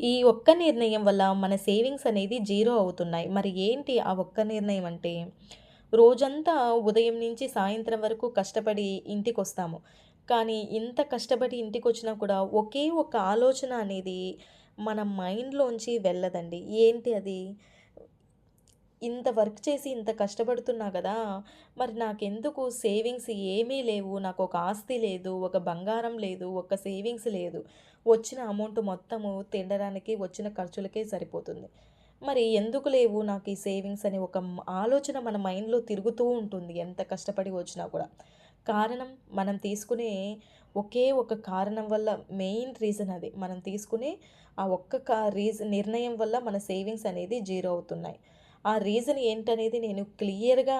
ఈ ఒక్క నిర్ణయం వల్ల మన సేవింగ్స్ అనేది జీరో అవుతున్నాయి. మరి ఏంటి ఆ ఒక్క నిర్ణయం అంటే, రోజంతా ఉదయం నుంచి సాయంత్రం వరకు కష్టపడి ఇంటికి వస్తాము కానీ ఇంత కష్టపడి ఇంటికి వచ్చినా కూడా ఒకే ఒక ఆలోచన అనేది మన మైండ్‌లోంచి వెళ్ళదండి. ఏంటి అది? ఇంత వర్క్ చేసి ఇంత కష్టపడుతున్నా కదా మరి నాకెందుకు సేవింగ్స్ ఏమీ లేవు. నాకు ఒక ఆస్తి లేదు. ఒక బంగారం లేదు. ఒక సేవింగ్స్ లేదు. వచ్చిన అమౌంట్ మొత్తము తినడానికి, వచ్చిన ఖర్చులకే సరిపోతుంది. మరి ఎందుకు లేవు నాకు ఈ సేవింగ్స్ అనే ఒక ఆలోచన మన మైండ్‌లో తిరుగుతూ ఉంటుంది. ఎంత కష్టపడి వచ్చినా కూడా. కారణం మనం తీసుకునే ఒకే ఒక కారణం వల్ల మెయిన్ రీజన్ అది. మనం తీసుకునే ఆ ఒక్క క రీజన్ నిర్ణయం వల్ల మన సేవింగ్స్ అనేది జీరో అవుతున్నాయి. ఆ రీజన్ ఏంటనేది నేను క్లియర్‌గా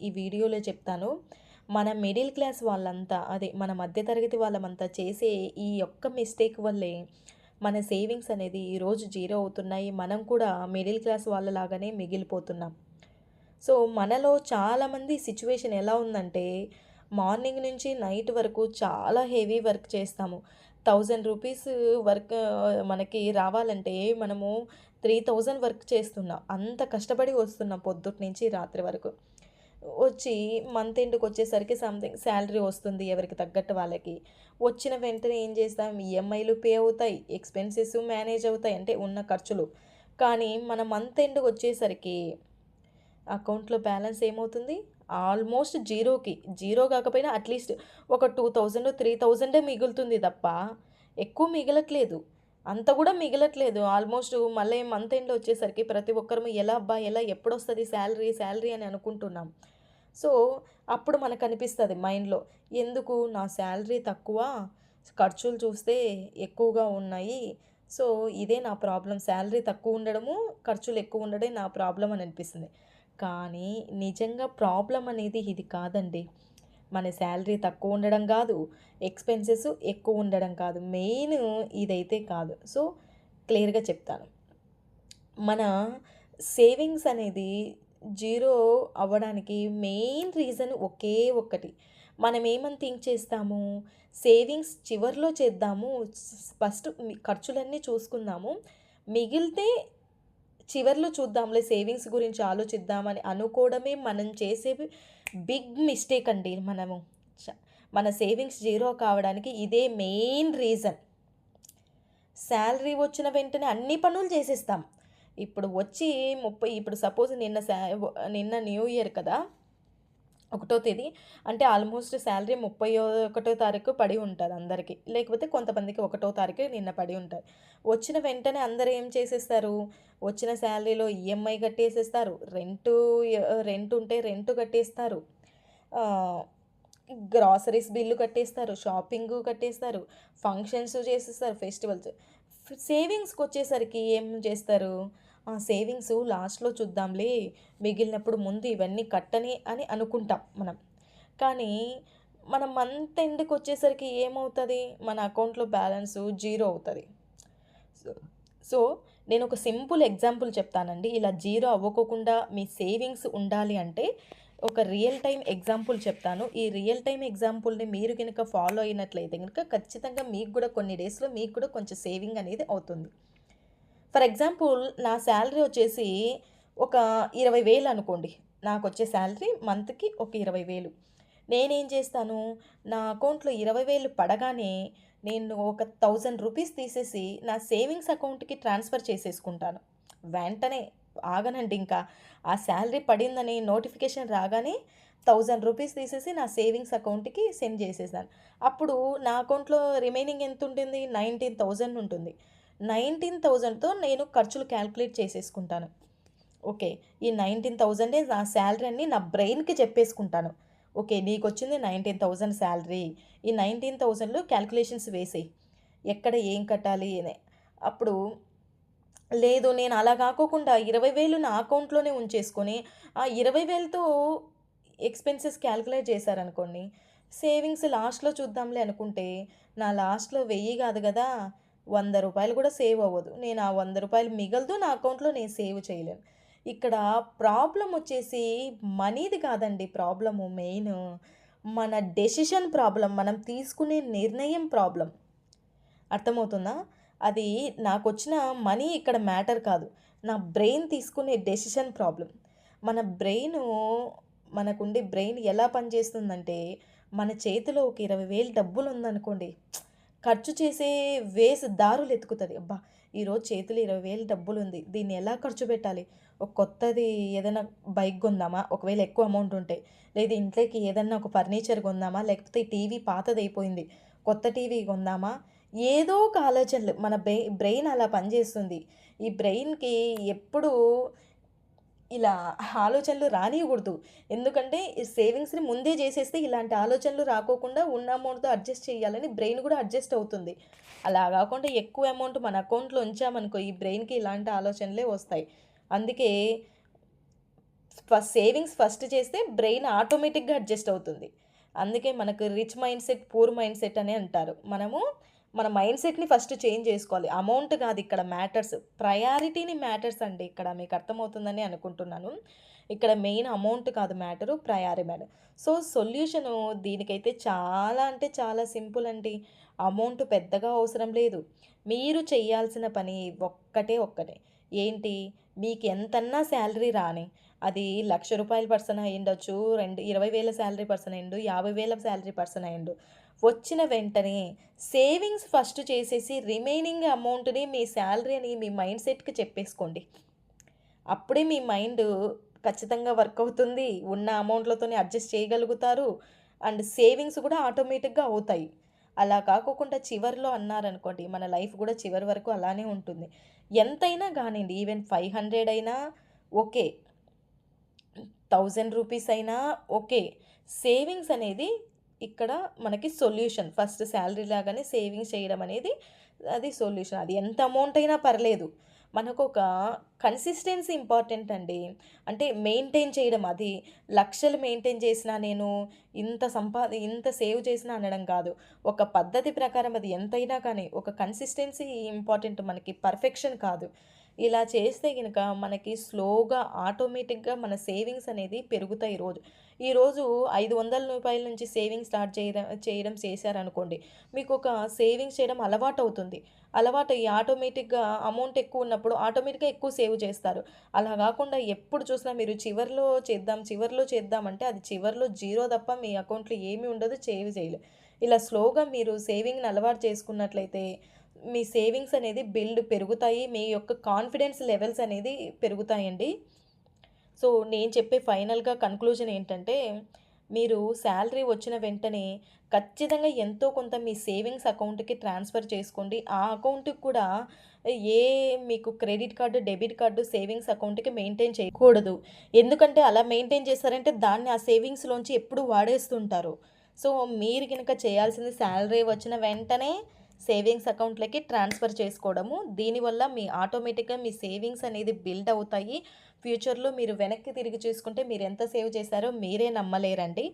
ఈ వీడియోలో చెప్తాను. మన మిడిల్ క్లాస్ వాళ్ళంతా అదే మన మధ్య తరగతి వాళ్ళమంతా చేసే ఈ ఒక్క మిస్టేక్ వల్లే మన సేవింగ్స్ అనేది ఈరోజు జీరో అవుతున్నాయి. మనం కూడా మిడిల్ క్లాస్ వాళ్ళలాగానే మిగిలిపోతున్నాం. సో, మనలో చాలామంది సిచ్యువేషన్ ఎలా ఉందంటే, మార్నింగ్ నుంచి నైట్ వరకు చాలా హెవీ వర్క్ చేస్తాము. థౌజండ్ రూపీస్ వర్క్ మనకి రావాలంటే మనము 3000 వర్క్ చేస్తున్నాం. అంత కష్టపడి వస్తున్నాం పొద్దుటి నుంచి రాత్రి వరకు. వచ్చి మంత్ ఎండ్‌కొచ్చేసరికి సంథింగ్ శాలరీ వస్తుంది ఎవరికి తగ్గట్టు వాళ్ళకి. వచ్చిన వెంటనే ఏం చేస్తాం ఈఎంఐలు పే అవుతాయి. ఎక్స్‌పెన్సెస్ మేనేజ్ అవుతాయి. అంటే ఉన్న ఖర్చులు. కానీ మన మంత్ ఎండ్‌కొచ్చేసరికి అకౌంట్‌లో బ్యాలెన్స్ ఏమవుతుంది? ఆల్మోస్ట్ జీరోకి. జీరో కాకపోయినా అట్‌లీస్ట్ ఒక 2000, 3000 మిగులుతుంది తప్ప ఎక్కువ మిగలట్లేదు. అంత కూడా మిగలట్లేదు. ఆల్మోస్ట్ మళ్ళీ మంత్ ఎండ్ వచ్చేసరికి ప్రతి ఒక్కరము ఎలా అబ్బా! ఎలా ఎప్పుడొస్తుంది శాలరీ శాలరీ అని అనుకుంటున్నాం. సో, అప్పుడు మనకు అనిపిస్తుంది మైండ్‌లో ఎందుకు నా శాలరీ తక్కువ, ఖర్చులు చూస్తే ఎక్కువగా ఉన్నాయి. సో, ఇదే నా ప్రాబ్లం శాలరీ తక్కువ ఉండడము, ఖర్చులు ఎక్కువ ఉండడే నా ప్రాబ్లం అని అనిపిస్తుంది. కానీ నిజంగా ప్రాబ్లం అనేది ఇది కాదండి. మన శాలరీ తక్కువ ఉండడం కాదు. ఎక్స్‌పెన్సెస్ ఎక్కువ ఉండడం కాదు. మెయిన్ ఇదైతే కాదు. సో, క్లియర్‌గా చెప్తాను. మన సేవింగ్స్ అనేది జీరో అవ్వడానికి మెయిన్ రీజన్ ఒకే ఒక్కటి. మనం ఏమని థింక్ చేస్తాము, సేవింగ్స్ చివర్లో చేద్దాము. ఫస్ట్ ఖర్చులన్నీ చూసుకుందాము. మిగిలితే చివరిలో చూద్దాంలే సేవింగ్స్ గురించి ఆలోచిద్దామని అనుకోవడమే మనం చేసే బిగ్ మిస్టేక్ అండి మనము. మన సేవింగ్స్ జీరో కావడానికి ఇదే మెయిన్ రీజన్. శాలరీ వచ్చిన వెంటనే అన్ని పనులు చేసేస్తాం. ఇప్పుడు వచ్చి 30 ఇప్పుడు సపోజ్ నిన్న నిన్న న్యూ ఇయర్ కదా! ఒకటో తేదీ అంటే ఆల్మోస్ట్ శాలరీ ముప్పై ఒకటో తారీఖు పడి ఉంటుంది అందరికీ లేకపోతే కొంతమందికి ఒకటో తారీఖు నిన్న పడి ఉంటుంది వచ్చిన వెంటనే అందరూ ఏం చేసేస్తారు, వచ్చిన శాలరీలో ఈఎంఐ కట్టేసేస్తారు. రెంటు రెంట్ ఉంటే రెంట్ కట్టేస్తారు. గ్రాసరీస్ బిల్లు కట్టేస్తారు. షాపింగ్ కట్టేస్తారు. ఫంక్షన్స్ చేసేస్తారు. ఫెస్టివల్స్. సేవింగ్స్కి వచ్చేసరికి ఏం చేస్తారు, ఆ! సేవింగ్స్ లాస్ట్‌లో చూద్దాంలే. మిగిలినప్పుడు ముందు ఇవన్నీ కట్టని అని అనుకుంటాం మనం. కానీ మనం మంత్ ఎండ్‌కొచ్చేసరికి ఏమవుతుంది మన అకౌంట్‌లో బ్యాలెన్స్ జీరో అవుతుంది సో, నేను ఒక సింపుల్ ఎగ్జాంపుల్ చెప్తానండి. ఇలా జీరో అవ్వకోకుండా మీ సేవింగ్స్ ఉండాలి అంటే ఒక రియల్ టైమ్ ఎగ్జాంపుల్ చెప్తాను. ఈ రియల్ టైమ్ ఎగ్జాంపుల్‌ని మీరు కనుక ఫాలో అయినట్లయితే కనుక ఖచ్చితంగా మీకు కూడా కొన్ని డేస్‌లో మీకు కూడా కొంచెం సేవింగ్ అనేది అవుతుంది. ఫర్ ఎగ్జాంపుల్ నా శాలరీ వచ్చేసి ఒక ఇరవై వేలు అనుకోండి. నాకు వచ్చే శాలరీ మంత్‌కి ఒక ఇరవై వేలు నేనేం చేస్తాను, నా అకౌంట్‌లో ఇరవై వేలు పడగానే నేను ఒక థౌజండ్ రూపీస్ తీసేసి నా సేవింగ్స్ అకౌంట్‌కి ట్రాన్స్‌ఫర్ చేసేసుకుంటాను. వెంటనే ఆగనండి ఇంకా. ఆ శాలరీ పడిందని నోటిఫికేషన్ రాగానే థౌజండ్ రూపీస్ తీసేసి నా సేవింగ్స్ అకౌంట్‌కి సెండ్ చేసేసాను. అప్పుడు నా అకౌంట్‌లో రిమైనింగ్ ఎంతుంటుంది 19,000 ఉంటుంది. 19,000తో నేను ఖర్చులు క్యాలిక్యులేట్ చేసేసుకుంటాను. ఓకే. ఈ 19,000 నా శాలరీ అని నా బ్రెయిన్‌కి చెప్పేసుకుంటాను. ఓకే. నీకొచ్చింది 19,000 సాలరీ. ఈ 19,000లో క్యాలిక్యులేషన్స్ వేసేయి. ఎక్కడ ఏం కట్టాలి అని. అప్పుడు లేదు నేను అలా కాకోకుండా ఇరవై వేలు నా అకౌంట్‌లోనే ఉంచేసుకొని, ఆ ఇరవై వేలతో ఎక్స్‌పెన్సెస్ క్యాలిక్యులేట్ చేశారనుకోండి, సేవింగ్స్ లాస్ట్‌లో చూద్దాంలే అనుకుంటే, నా లాస్ట్‌లో వెయ్యి కాదు కదా! వంద రూపాయలు కూడా సేవ్ అవ్వదు. నేను ఆ వంద రూపాయలు మిగలదు. నా అకౌంట్‌లో నేను సేవ్ చేయలేను. ఇక్కడ ప్రాబ్లం వచ్చేసి మనీది కాదండి ప్రాబ్లము మెయిన్. మన డెసిషన్ ప్రాబ్లం మనం తీసుకునే నిర్ణయం ప్రాబ్లం అర్థమవుతుందా? అది నాకు వచ్చిన మనీ ఇక్కడ మ్యాటర్ కాదు. నా బ్రెయిన్ తీసుకునే డెసిషన్ ప్రాబ్లం మన బ్రెయిన్ మనకుండే బ్రెయిన్ ఎలా పనిచేస్తుందంటే, మన చేతిలో ఒక ఇరవై వేలు డబ్బులుందనుకోండి, ఖర్చు చేసే వేసి దారులు ఎత్తుకుతుంది అబ్బా! ఈరోజు చేతులు ఇరవై వేలు డబ్బులు ఉంది దీన్ని ఎలా ఖర్చు పెట్టాలి? ఒక కొత్తది ఏదైనా బైక్ కొందామా? ఒకవేళ ఎక్కువ అమౌంట్ ఉంటే. లేదా ఇంట్లోకి ఏదన్నా ఒక ఫర్నిచర్ కొందామా? లేకపోతే టీవీ పాతది అయిపోయింది కొత్త టీవీ కొందామా? ఏదో ఒక ఆలోచనలు మన బ్రెయిన్ అలా పనిచేస్తుంది. ఈ బ్రెయిన్‌కి ఎప్పుడూ ఇలా ఆలోచనలు రానియకూడదు ఎందుకంటే ఈ సేవింగ్స్‌ని ముందే చేసేస్తే ఇలాంటి ఆలోచనలు రాకోకుండా ఉన్న అమౌంట్‌తో అడ్జస్ట్ చేయాలని బ్రెయిన్ కూడా అడ్జస్ట్ అవుతుంది. అలా కాకుండా ఎక్కువ అమౌంట్ మన అకౌంట్‌లో ఉంచామనుకో ఈ బ్రెయిన్‌కి ఇలాంటి ఆలోచనలే వస్తాయి. అందుకే ఫస్ట్ సేవింగ్స్ ఫస్ట్ చేస్తే బ్రెయిన్ ఆటోమేటిక్‌గా అడ్జస్ట్ అవుతుంది. అందుకే మనకు rich mind set, poor mind set అని అంటారు. మనము మన మైండ్ సెట్‌ని ఫస్ట్ చేంజ్ చేసుకోవాలి. అమౌంట్ కాదు ఇక్కడ మ్యాటర్స్. ప్రయారిటీని మ్యాటర్స్ అండి ఇక్కడ. మీకు అర్థమవుతుందని అనుకుంటున్నాను. ఇక్కడ మెయిన్ అమౌంట్ కాదు matter. Priority matter. So, solution దీనికైతే చాలా అంటే చాలా సింపుల్ అండి. అమౌంట్ పెద్దగా అవసరం లేదు. మీరు చేయాల్సిన పని ఒక్కటే ఒక్కటే. ఏంటి? మీకు ఎంతన్నా శాలరీ రాని. అది లక్ష రూపాయల పర్సన్ అయ్యుండొచ్చు. రెండు ఇరవై వేల శాలరీ పర్సన్ అయ్యిండు. 50,000 సాలరీ పర్సన్ అయ్యిండు. వచ్చిన వెంటనే సేవింగ్స్ ఫస్ట్ చేసేసి రిమైనింగ్ అమౌంట్‌ని మీ శాలరీ అని మీ మైండ్ సెట్‌కి చెప్పేసుకోండి. అప్పుడే మీ మైండ్ ఖచ్చితంగా వర్క్ అవుతుంది. ఉన్న అమౌంట్‌లతోనే అడ్జస్ట్ చేయగలుగుతారు. అండ్ సేవింగ్స్ కూడా ఆటోమేటిక్‌గా అవుతాయి. అలా కాకోకుండా చివరిలో అన్నారనుకోండి మన లైఫ్ కూడా చివరి వరకు అలానే ఉంటుంది. ఎంతైనా కానివ్వండి ఈవెన్ 500 అయినా ఓకే. థౌజండ్ రూపీస్ అయినా ఓకే. సేవింగ్స్ అనేది ఇక్కడ మనకి సొల్యూషన్. ఫస్ట్ శాలరీ లాగానే సేవింగ్స్ చేయడం అనేది అది సొల్యూషన్. అది ఎంత అమౌంట్ అయినా పర్లేదు. మనకొక కన్సిస్టెన్సీ ఇంపార్టెంట్ అండి. అంటే మెయింటైన్ చేయడం అది లక్షలు మెయింటైన్ చేసినా నేను ఇంత సంపాది ఇంత సేవ్ చేసినా అనడం కాదు. ఒక పద్ధతి ప్రకారం అది ఎంతైనా కానీ ఒక కన్సిస్టెన్సీ ఇంపార్టెంట్ మనకి పర్ఫెక్షన్ కాదు. ఇలా చేస్తే కనుక మనకి స్లోగా ఆటోమేటిక్‌గా మన సేవింగ్స్ అనేది పెరుగుతాయి రోజు. ఈరోజు ఐదు వందల రూపాయల నుంచి సేవింగ్స్ స్టార్ట్ చేయడం చేయడం చేశారనుకోండి. మీకు ఒక సేవింగ్స్ చేయడం అలవాటు అవుతుంది అలవాటు ఈ ఆటోమేటిక్‌గా అమౌంట్ ఎక్కువ ఉన్నప్పుడు ఆటోమేటిక్‌గా ఎక్కువ సేవ్ చేస్తారు. అలా కాకుండా ఎప్పుడు చూసినా మీరు చివర్లో చేద్దాం, చివర్లో చేద్దాం అంటే అది చివర్లో జీరో తప్ప మీ అకౌంట్‌లో ఏమీ ఉండదు. సేవ్ చేయలేదు ఇలా స్లోగా మీరు సేవింగ్‌ని అలవాటు చేసుకున్నట్లయితే మీ సేవింగ్స్ అనేది బిల్డ్ పెరుగుతాయి. మీ యొక్క కాన్ఫిడెన్స్ లెవెల్స్ అనేది పెరుగుతాయండి. సో, నేను చెప్పే ఫైనల్‌గా కన్క్లూజన్ ఏంటంటే, మీరు శాలరీ వచ్చిన వెంటనే ఖచ్చితంగా ఎంతో కొంత మీ సేవింగ్స్ అకౌంట్‌కి ట్రాన్స్‌ఫర్ చేసుకోండి. ఆ అకౌంట్‌కి కూడా ఏ మీకు credit card debit card savings అకౌంట్‌కి మెయింటైన్ చేయకూడదు. ఎందుకంటే అలా మెయింటైన్ చేశారంటే దాన్ని ఆ సేవింగ్స్‌లోంచి ఎప్పుడు వాడేస్తుంటారు. సో, మీరు కనుక చేయాల్సింది శాలరీ వచ్చిన వెంటనే సేవింగ్స్ అకౌంట్‌లకి ట్రాన్స్‌ఫర్ చేసుకోవడము. దీనివల్ల మీ ఆటోమేటిక్‌గా మీ సేవింగ్స్ అనేది బిల్డ్ అవుతాయి. ఫ్యూచర్‌లో మీరు వెనక్కి తిరిగి చూసుకుంటే మీరు ఎంత సేవ్ చేశారో మీరే నమ్మలేరండి.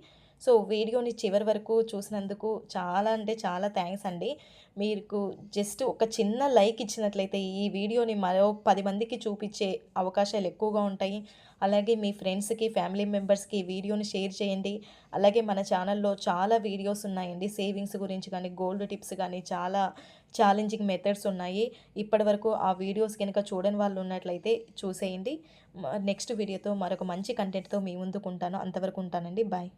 సో, వీడియోని చివరి వరకు చూసినందుకు చాలా అంటే చాలా థ్యాంక్స్ అండి. మీకు జస్ట్ ఒక చిన్న లైక్ ఇచ్చినట్లయితే ఈ వీడియోని మరో పది మందికి చూపించే అవకాశాలు ఎక్కువగా ఉంటాయి. అలాగే మీ ఫ్రెండ్స్‌కి, ఫ్యామిలీ మెంబర్స్‌కి వీడియోని షేర్ చేయండి. అలాగే మన ఛానల్‌లో చాలా వీడియోస్ ఉన్నాయండి. సేవింగ్స్ గురించి కానీ గోల్డ్ టిప్స్ కానీ చాలా ఛాలెంజింగ్ మెథడ్స్ ఉన్నాయి. ఇప్పటివరకు ఆ వీడియోస్ కనుక చూడని వాళ్ళు ఉన్నట్లయితే చూసేయండి. నెక్స్ట్ వీడియోతో మరొక మంచి కంటెంట్‌తో మీ ముందుకుంటాను. అంతవరకు ఉంటానండి. బాయ్.